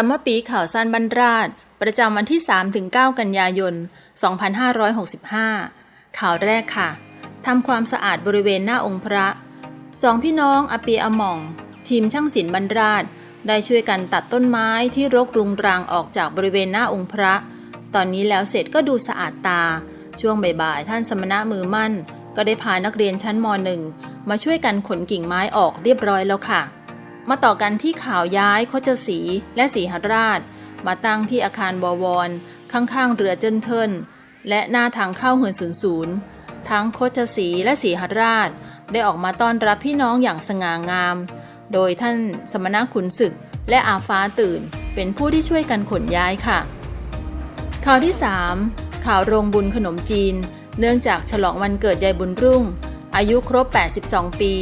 สัมมปีข่าวสั้นบรรราช ประจำวันที่ 3-9 กันยายน 2565 ข่าวแรกค่ะทำความสะอาดบริเวณหน้าองค์พระสองพี่น้องอปีอหม่อง ทีมช่างศิลป์บรรราช ได้ช่วยกันตัดต้นไม้ที่รกรุงรังออกจากบริเวณหน้าองค์พระ ตอนนี้แล้วเสร็จก็ดูสะอาดตา ช่วงบ่ายๆท่านสมณะมือมั่น ก็ได้พานักเรียนชั้นม .1 มาช่วยกันขนกิ่งไม้ออกเรียบร้อยแล้วค่ะ มาต่อกันที่ข่าวย้ายโคจศรีและศรีหราช มาตั้งที่อาคารบวร ข้างๆ เรือเจิ้นเทินและหน้าทางเข้าเหือนศูนย์ศูนย์ทั้งโคจศรีและศรีหราช ได้ออกมาต้อนรับพี่น้องอย่างสง่างาม โดยท่านสมณะขุนศึกและอาฟ้าตื่น เป็นผู้ที่ช่วยกันขนย้ายค่ะ ข่าวที่ 3 ข่าวโรงบุญขนมจีน เนื่องจากฉลองวันเกิดยายบุญรุ่ง อายุครบ 82 ปี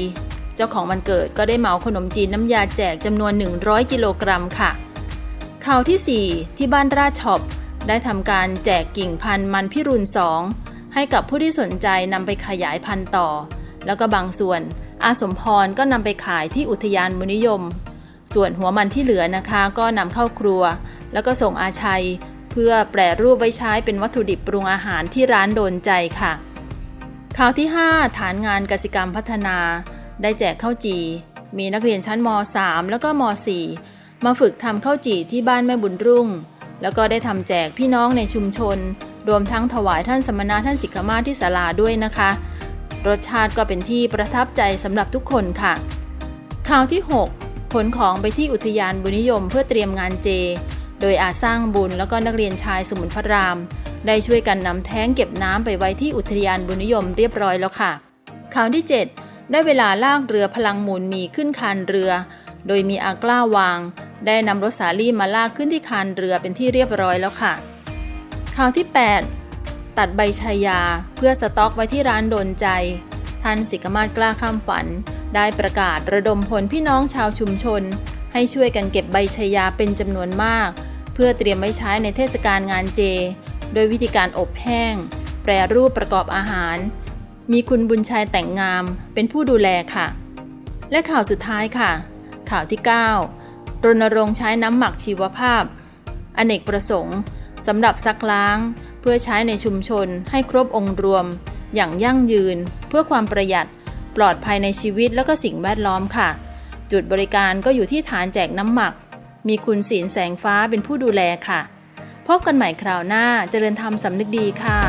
เจ้าของวันเกิดก็ได้เหมาขนมจีนน้ำยาแจกจำนวน 100 กิโลกรัมค่ะ ข่าวที่ 4 ที่บ้านราชช็อปได้ทำการแจกกิ่งพันธุ์มันพิรุณ2ให้กับผู้ที่สนใจนำไปขยายพันธุ์ต่อ แล้วก็บางส่วน อาสมพรก็นำไปขายที่อุทยานมุนิยม ส่วนหัวมันที่เหลือนะคะก็นำเข้าครัว แล้วก็ส่งอาชัย เพื่อแปรรูปไว้ใช้เป็นวัตถุดิบปรุงอาหารที่ร้านโดนใจค่ะข่าวที่ 5 ฐานงานกสิกรรมพัฒนา ได้แจกข้าวจี่มีนักเรียนชั้นม .3 แล้วก็ม .4 มาฝึกทำข้าวจี่ที่บ้านแม่บุญรุ่ง แล้วก็ได้ทำแจกพี่น้องในชุมชน รวมทั้งถวายท่านสมณะท่านสิกขมาที่ศาลาด้วยนะคะ รสชาติก็เป็นที่ประทับใจสำหรับทุกคนค่ะ ข่าวที่ 6 ขนของไปที่อุทยานบุญนิยมเพื่อเตรียมงานเจ โดยอาสร้างบุญแล้วก็นักเรียนชายสมุนพระราม ได้ช่วยกันนำแท้งเก็บน้ำไปไว้ที่อุทยานบุญนิยมเรียบร้อยแล้วค่ะ ข่าวที่ 7 ได้เวลาลากเรือพลังหมุนมีขึ้นคานเรือ โดยมีอากล้าวาง ได้นำรถสาลี่มาลากขึ้นที่คานเรือเป็นที่เรียบร้อยแล้วค่ะ ข่าวที่ 8 ตัดใบชายาเพื่อสต็อกไว้ที่ร้านโดนใจ ท่านสิกมาศกล้าข้ามฝัน ได้ประกาศระดมพลพี่น้องชาวชุมชน ให้ช่วยกันเก็บใบชายาเป็นจำนวนมาก เพื่อเตรียมไว้ใช้ในเทศกาลงานเจ โดยวิธีการอบแห้ง แปรรูปประกอบอาหาร มีคุณบุญชัยแต่งงามเป็นผู้ดูแลค่ะ และข่าวสุดท้ายค่ะ ข่าวที่ 9 รณรงค์ใช้น้ำหมักชีวภาพ อเนกประสงค์สำหรับซักล้าง เพื่อใช้ในชุมชนให้ครบองค์รวม อย่างยั่งยืน เพื่อความประหยัด ปลอดภัยในชีวิตและก็สิ่งแวดล้อมค่ะ จุดบริการก็อยู่ที่ฐานแจกน้ำหมัก มีคุณศีลแสงฟ้าเป็นผู้ดูแลค่ะ พบกันใหม่คราวหน้าเจริญธรรมสำนึกดีค่ะ